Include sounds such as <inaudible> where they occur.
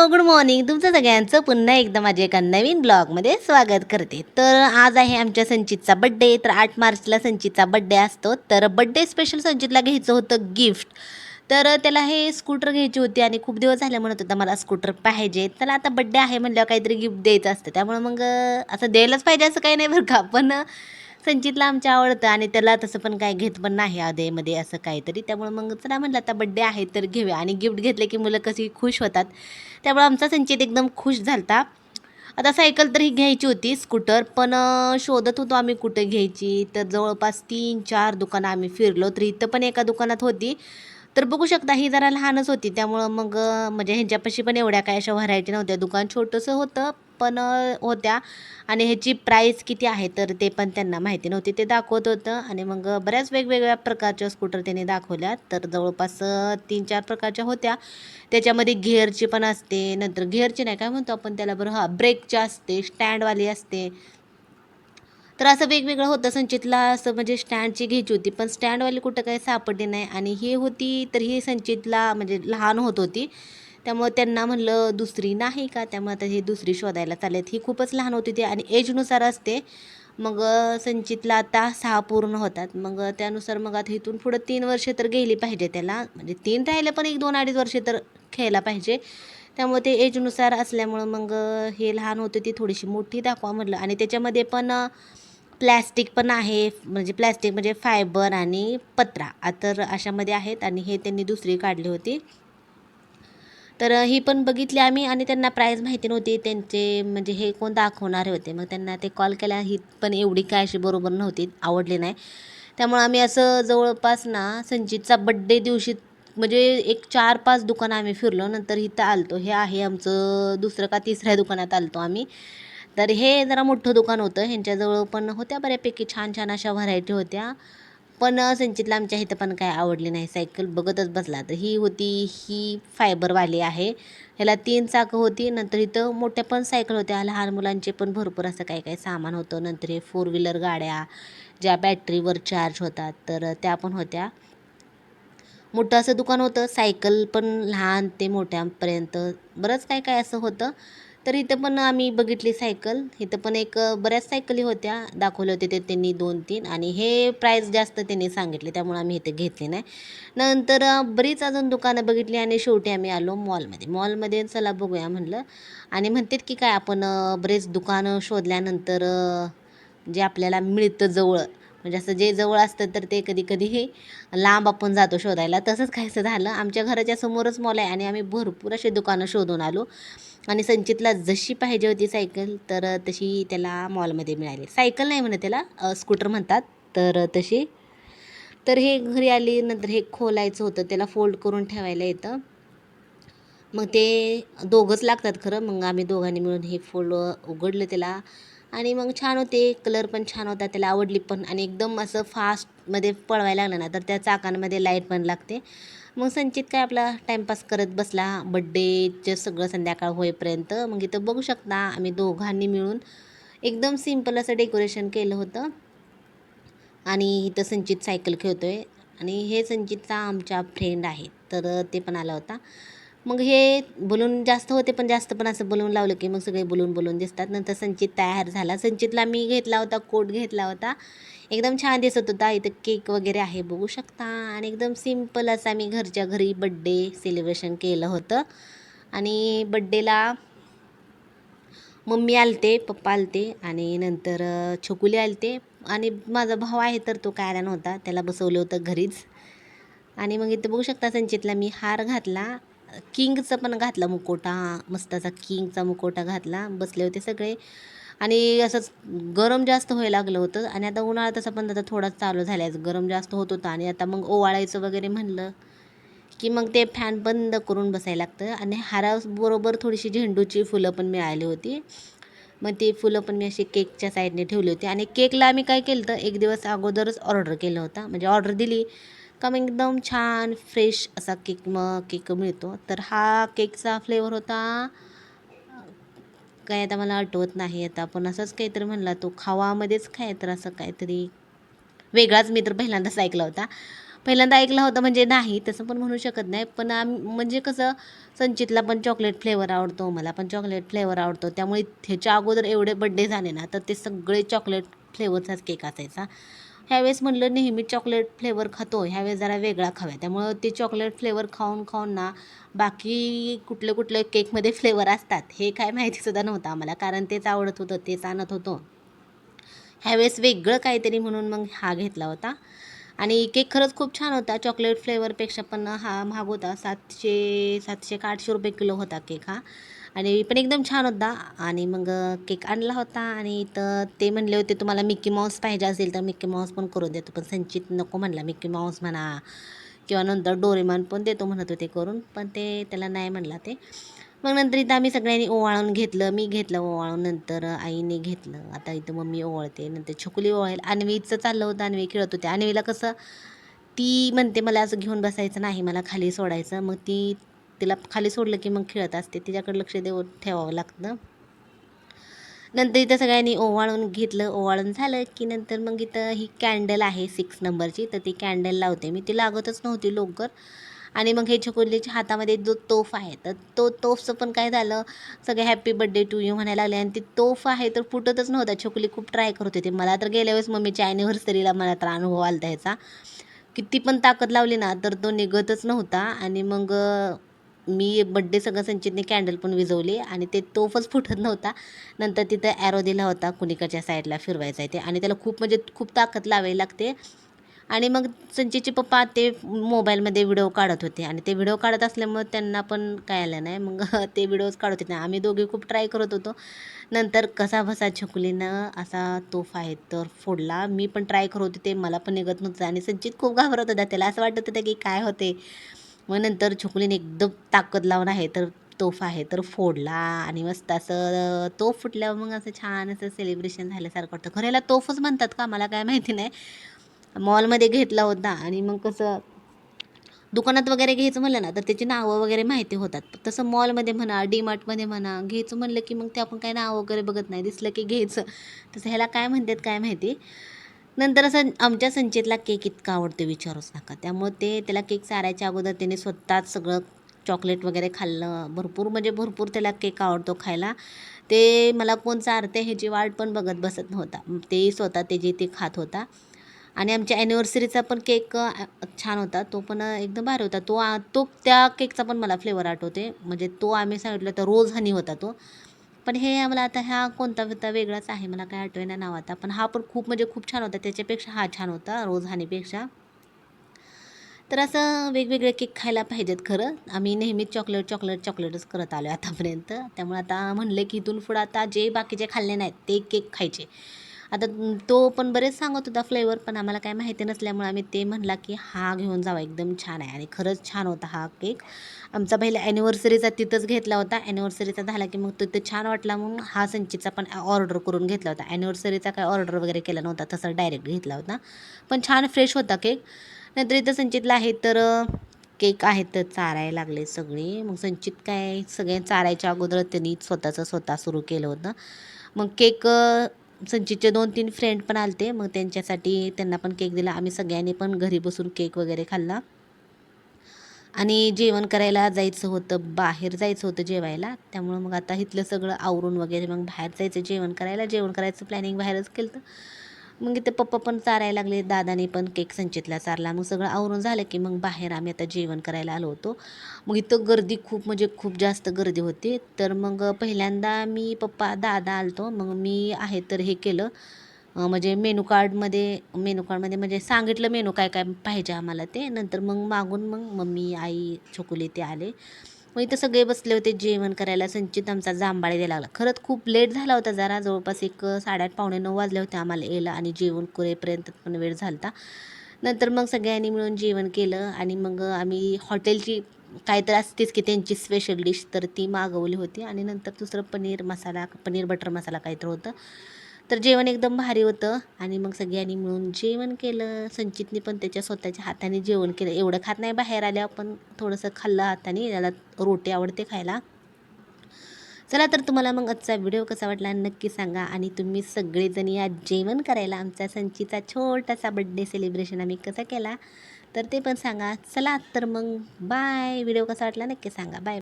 Hello good morning. तुमचं सगळ्यांचं पुन्हा एकदा माझ्या एका नवीन ब्लॉगमध्ये स्वागत करते. तर आज आहे आमच्या संचितचा बड्डे तर आठ मार्चला संचितचा बड्डे असतो. तर बड्डे स्पेशल संचितला घ्यायचं होतं गिफ्ट तर त्याला हे स्कूटर घ्यायची होती आणि खूप दिवस झाले म्हणत होता मला स्कूटर पाहिजे. त्याला आता बड्डे आहे म्हणल्यावर काहीतरी गिफ्ट द्यायचं असतं. त्यामुळं मग असं द्यायलाच पाहिजे असं काही नाही बरं का. पण संचितला आमच्या आवडतं आणि त्याला तसं पण काय घेत पण नाही आधेमध्ये असं काहीतरी. त्यामुळे मग चला म्हणलं आता बड्डे आहे तर घेऊया. आणि गिफ्ट घेतले की मुलं कशी खुश होतात. त्यामुळे आमचा संचित एकदम खुश झालता. आता सायकल तर ही घ्यायची होती स्कूटर पण शोधत होतो आम्ही कुठे घ्यायची. तर जवळपास तीन चार दुकानं आम्ही फिरलो तर इथं पण एका दुकानात होती. तर बघू शकता ही जरा लहानच होती. त्यामुळं मग म्हणजे ह्यांच्यापाशी पण एवढ्या काय अशा व्हरायटी नव्हत्या. दुकान छोटंसं होतं. पण होत्या. आणि ह्याची प्राईस किती आहे तर ते पण त्यांना माहिती नव्हती. ते दाखवत होतं. आणि मग बऱ्याच वेगवेगळ्या प्रकारच्या स्कूटर त्यांनी दाखवल्या तर जवळपास तीन चार प्रकारच्या होत्या. त्याच्यामध्ये गिअरची पण असते. नंतर गिअरची नाही काय म्हणतो आपण त्याला बरं? हां ब्रेकची असते स्टँडवाली असते. तर असं वेगवेगळं होतं. संचितला असं म्हणजे स्टँडची घ्यायची होती. पण स्टँडवाली कुठं काही सापडली नाही. आणि ही होती तर ही संचितला म्हणजे लहान होत होती. त्यामुळं त्यांना म्हणलं दुसरी नाही का? त्यामुळे आता ही दुसरी शोधायला चालेल ही खूपच लहान होती ती आणि एजनुसार असते. मग संचितला आता सहा पूर्ण होतात. मग त्यानुसार मग आता इथून पुढं तीन वर्षे तर गेली पाहिजे त्याला. म्हणजे तीन राहिले पण एक दोन अडीच वर्षे तर खेळायला पाहिजे. त्यामुळे ते एजनुसार असल्यामुळं मग हे लहान होते ती थोडीशी मोठी दाखवा म्हटलं आणि त्याच्यामध्ये पण प्लॅस्टिक पण आहे. म्हणजे प्लॅस्टिक म्हणजे फायबर आणि पत्रा. तर अशामध्ये आहेत आणि हे त्यांनी दुसरी काढली होती. तर ही पण बघितली आम्ही आणि त्यांना प्राईज माहिती नव्हती. त्यांचे म्हणजे हे कोण दाखवणारे होते. मग त्यांना ते कॉल केला. ही पण एवढी काय अशी बरोबर नव्हती. आवडली नाही. त्यामुळं आम्ही असं जवळपास ना संचितचा बड्डे दिवशी म्हणजे एक चार पाच दुकानं आम्ही फिरलो. नंतर इथं आलतो. हे आहे आमचं दुसरं का तिसऱ्या दुकानात आलतो आम्ही. तर हे जरा मोठं दुकान होतं. ह्यांच्याजवळ पण होत्या बऱ्यापैकी. छान छान अशा व्हरायटी होत्या. पण संचितला आमच्या इथं पण काय आवडली नाही. सायकल बघतच बसला. तर ही होती ही फायबरवाली आहे. ह्याला तीन चाकं होती. नंतर इथं मोठ्या पण सायकल होत्या. लहान मुलांचे पण भरपूर असं काही काही सामान होतं. नंतर हे फोर व्हीलर गाड्या ज्या बॅटरीवर चार्ज होतात तर त्या पण होत्या. मोठं असं दुकान होतं. सायकल पण लहान ते मोठ्यापर्यंत बरंच काय काय असं होतं. तर इथं पण आम्ही बघितली सायकल. इथं पण एक बऱ्याच सायकली होत्या. दाखवले होते ते त्यांनी दोन तीन. आणि हे प्राईस जास्त त्यांनी सांगितले त्यामुळे आम्ही इथं घेतले नाही. नंतर बरीच अजून दुकानं बघितली आणि शेवटी आम्ही आलो मॉलमध्ये. मॉलमध्ये चला बघूया म्हणलं. आणि म्हणतात की काय आपण बरेच दुकानं शोधल्यानंतर जे आपल्याला मिळतं जवळ म्हणजे असं जे जवळ असतं तर ते कधी कधी हे लांब आपण जातो शोधायला. तसंच काहीसं झालं आमच्या घराच्या समोरच मॉल आहे आणि आम्ही भरपूर असे दुकानं शोधून आलो. आणि संचितला जशी पाहिजे होती सायकल तर तशी त्याला मॉलमध्ये मिळाली. सायकल नाही म्हणत त्याला स्कूटर म्हणतात. तर तशी तर हे घरी आली नंतर हे खोलायचं होतं त्याला फोल्ड करून ठेवायला येतं. मग ते दोघंच लागतात खरं. मग आम्ही दोघांनी मिळून हे फोल्ड उघडलं त्याला. आणि मग छान होते. कलर पण छान होता. त्याला आवडली पण. आणि एकदम असं फास्टमध्ये पळवायला लागलं ना तर त्या चाकांमध्ये लाइट पण लागते. मग संचित काय आपला टाईमपास करत बसला. बड्डेचं सगळं संध्याकाळ होईपर्यंत. मग इथं बघू शकता आम्ही दोघांनी मिळून एकदम सिंपल असं डेकोरेशन केलं होतं. आणि इथं संचित सायकल खेळतो आहे आणि हे संचितचा आमच्या फ्रेंड आहे. तर ते पण आला होता. मग हे बलून जास्त होते पण जास्त पण असं बलून लावलं की मग सगळे बलून बलून दिसतात. नंतर संचित तयार झाला. संचितला मी घेतला होता कोट घेतला होता. एकदम छान दिसत होता. इथं केक वगैरे आहे बघू शकता. आणि एकदम सिंपल असं आम्ही घरच्या घरी बड्डे सेलिब्रेशन केलं होतं. आणि बड्डेला मम्मी आलते पप्पा आलते आणि नंतर छोकुले आलते. आणि माझा भाऊ आहे तर तो काय आला नव्हता. त्याला बसवलं होतं घरीच. आणि मग इथं बघू शकता संचितला मी हार घातला. किंगचं पण घातला मुकोटा मस्त असा किंगचा मुकोटा घातला बसले होते सगळे. आणि असंच गरम जास्त व्हायला लागलं होतं. आणि आता उन्हाळा तसा पण आता थोडा चालू झाला आहे गरम जास्त होत होता आणि आता मग ओवाळायचं वगैरे म्हणलं की मग ते फॅन बंद करून बसायला लागतं. आणि हाराबरोबर थोडीशी झेंडूची फुलं पण मिळाली होती. मग ती फुलं पण मी अशी केकच्या साईडने ठेवली होती. आणि केकला आम्ही काय केलं तर एक दिवस अगोदरच ऑर्डर केलं होता. म्हणजे ऑर्डर दिली. कम एकदम छान फ्रेश असा केक मग केक मिळतो. तर हा केकचा फ्लेवर होता काय आता मला आठवत नाही आता. पण असंच काहीतरी म्हणला तो खावामध्येच काय तर असं काहीतरी. वेगळाच मी तर पहिल्यांदाच ऐकला होता. पहिल्यांदा ऐकला होता म्हणजे नाही तसं पण म्हणू शकत नाही. पण आम म्हणजे कसं संचितला पण चॉकलेट फ्लेवर आवडतो मला पण चॉकलेट फ्लेवर आवडतो. त्यामुळे ह्याच्या अगोदर एवढे बड्डे झाले ना तर ते सगळे चॉकलेट फ्लेवरचाच केक असायचा. ह्यावेळेस म्हणलं नेहमी चॉकलेट फ्लेवर खातो ह्यावेळेस जरा वेगळा खाव्या त्यामुळं ते चॉकलेट फ्लेवर खाऊन खाऊन ना बाकी कुठले कुठले केकमध्ये फ्लेवर असतात हे काय माहितीसुद्धा नव्हतं आम्हाला. कारण तेच आवडत होतं तेच आणत होतो. ह्यावेळेस वेगळं काहीतरी म्हणून मग हा घेतला होता. आणि केक खरंच खूप छान होता. चॉकलेट फ्लेवरपेक्षा पण हा महाग होता. सातशे सातशे का आठशे रुपये किलो होता केक हा. आणि पण एकदम छान होता. आणि मग केक आणला होता. आणि तर ते म्हणले होते तुम्हाला मिक्की माऊस पाहिजे असेल तर मिक्की माऊस पण करून देतो. पण संचित नको म्हणला मिक्की माऊस म्हणा किंवा नंतर डोरेमॉन पण देतो म्हणत होते करून. पण ते त्याला नाही म्हणला ते. मग नंतर इथं आम्ही सगळ्यांनी ओवाळून घेतलं. मी घेतलं ओवाळून. नंतर आईने घेतलं. आता इथं मम्मी ओवाळते. नंतर छकुली ओवाळेल. अन्वीचं चाललं होतं. अन्वी खेळत होते. अन्वीला कसं ती म्हणते मला असं घेऊन बसायचं नाही. मला खाली सोडायचं. मग ती तिला खाली सोडलं की मग खेळत असते. तिच्याकडे लक्ष देऊ ठेवावं लागतं. नंतर इथं सगळ्यांनी ओवाळून घेतलं. ओवाळून झालं की नंतर मग इथं ही कॅन्डल आहे सिक्स नंबरची. तर ती कॅन्डल लावते मी. ती लागतच नव्हती लवकर. आणि मग हे छकुलीच्या हातामध्ये जो तोफ आहे तर तो तोफचं पण काय झालं? सगळे हॅपी बड्डे टू यू म्हणायला लागले. आणि ती तोफ आहे तर फुटतच नव्हता. छकुली खूप ट्राय करत होती. मला तर गेल्या वेळेस मम्मीच्या ॲनिव्हर्सरीला मला तर अनुभव आला त्याचा किती पण ताकद लावली ना तर तो निघतच नव्हता. आणि मग मी बड्डे सगळं संचितने कॅन्डल पण विजवली आणि ते तोफच फुटत नव्हता. नंतर तिथं ॲरो दिला होता कुणीकडच्या साईडला फिरवायचा आहे ते आणि त्याला खूप म्हणजे खूप ताकद लावावी लागते. आणि मग संचितचे पप्पा ते मोबाईलमध्ये व्हिडिओ काढत होते आणि ते व्हिडिओ काढत असल्यामुळे त्यांना पण काय आलं नाही. मग <laughs> ते व्हिडिओज काढत होते. आम्ही दोघे खूप ट्राय करत होतो. नंतर कसा बसा छकुलीनं असा तोफ आहे तर फोडला. मी पण ट्राय करत होते. ते मला पण निघत नव्हतं आणि संचित खूप घाबरत होता. त्याला असं वाटत होतं की काय होते मग नंतर छोकलीने एकदम ताकद लावून आहे तर तोफ आहे तर फोडला. आणि मस्त असं तोफ फुटल्यावर मग असं छान असं सेलिब्रेशन झाल्यासारखं वाटतं. खरं याला तोफच म्हणतात का? मला काय माहिती नाही. मॉलमध्ये घेतला होता आणि मग कसं दुकानात वगैरे घ्यायचं म्हणलं ना तर त्याची नावं वगैरे माहिती होतात. तसं मॉलमध्ये म्हणा डीमार्टमध्ये म्हणा घ्यायचं म्हणलं की मग ते आपण काही नाव वगैरे बघत नाही. दिसलं की घ्यायचं. तसं ह्याला काय म्हणतात काय माहिती? नंतर असं आमच्या संचितला केक इतका आवडतो विचारूच नका. त्यामुळे ते त्याला केक चारायच्या अगोदर त्याने स्वतःच सगळं चॉकलेट वगैरे खाल्लं. भरपूर म्हणजे भरपूर त्याला केक आवडतो खायला. ते मला कोण चारते ह्याची वाट पण बघत बसत नव्हता. ते स्वतः ते जे ते खात होता. आणि आमच्या ॲनिव्हर्सरीचा पण केक छान होता. तो पण एकदम भारी होता. तो तो त्या केकचा पण मला फ्लेवर आठवते. म्हणजे तो आम्ही सांगितलं तर रोज हनी होता तो. पण हे आम्हाला आता ह्या कोणता होता वेगळाच आहे मला काय आठवेना नाव आता पण हा पण खूप म्हणजे खूप छान होता. त्याच्यापेक्षा हा छान होता रोज हानीपेक्षा. तर असं वेगवेगळे केक खायला पाहिजेत खरं. आम्ही नेहमीच चॉकलेट चॉकलेट चॉकलेटच करत आलो आतापर्यंत. त्यामुळे आता म्हणले की इथून पुढं आता जे बाकीचे खाल्ले नाहीत ते केक खायचे. आता तो पण बरेच सांगत होता फ्लेवर पण आम्हाला काय माहिती नसल्यामुळे आम्ही ते म्हणला की हा घेऊन जावा एकदम छान आहे. आणि खरंच छान होता हा केक आमचा पहिला ॲनिव्हर्सरीचा तिथंच घेतला होता. ॲनिव्हर्सरीचा झाला की मग तो छान वाटला. मग हा संचितचा पण ऑर्डर करून घेतला होता. ॲनिव्हर्सरीचा काय ऑर्डर वगैरे केला नव्हता तसा डायरेक्ट घेतला होता. पण छान फ्रेश होता केक नंतर इथं संचितला आहे तर केक आहेत तर चारायला लागले सगळे. मग संचित काय सगळे चारायच्या अगोदर त्यांनी स्वतःचं स्वतः सुरू केलं होतं. मग केक संचितचे दोन तीन फ्रेंड पण आलते. मग त्यांच्यासाठी त्यांना पण केक दिला. आम्ही सगळ्यांनी पण घरी बसून केक वगैरे खाल्ला. आणि जेवण करायला जायचं होतं. बाहेर जायचं होतं जेवायला. त्यामुळं मग आता इथलं सगळं आवरून वगैरे मग बाहेर जायचं जेवण करायला. जेवण करायचं प्लॅनिंग बाहेरच केलं तर मग इथे पप्पा पण चारायला लागले दादाने पण केक संचितला चारला. मग सगळं आवरून झालं की मग बाहेर आम्ही आता जेवण करायला आलो होतो. मग इथं गर्दी खूप म्हणजे खूप जास्त गर्दी होती. तर मग पहिल्यांदा मी पप्पा दादा आलतो. मग मी आहे तर हे केलं. म्हणजे मेनू कार्डमध्ये मेनू कार्डमध्ये म्हणजे सांगितलं मेनू काय काय पाहिजे आम्हाला ते. नंतर मग मागून मग मम्मी आई छोकुले ते आले. मग इथं सगळे बसले होते जेवण करायला. संचित आमचा जांभाळे द्यायला लागला. खरंच खूप लेट झाला होता जरा. जवळपास एक साडेआठ पावणे नऊ वाजले होते आम्हाला यायला आणि जेवण करेपर्यंत पण वेळ झाला होता नंतर मग सगळ्यांनी मिळून जेवण केलं आणि मग आम्ही हॉटेलची काय तर असतेच की त्यांची स्पेशल डिश तर ती मागवली होती. आणि नंतर दुसरं पनीर मसाला पनीर बटर मसाला काहीतरी होतं. तर जेवण एकदम भारी होतं. आणि मग सगळ्यांनी मिळून जेवण केलं. संचितने पण त्याच्या स्वतःच्या हाताने जेवण केलं. एवढं खात नाही बाहेर आल्यावर पण थोडंसं खाल्लं हाताने. त्याला रोटी आवडते खायला. चला तर तुम्हाला मग आजचा व्हिडिओ कसा वाटला नक्की सांगा. आणि तुम्ही सगळेजण या जेवण करायला आमचा संचीचा छोटासा बड्डे सेलिब्रेशन आम्ही कसा केला तर ते पण सांगा. चला तर मग बाय व्हिडिओ कसा वाटला नक्की सांगा. बाय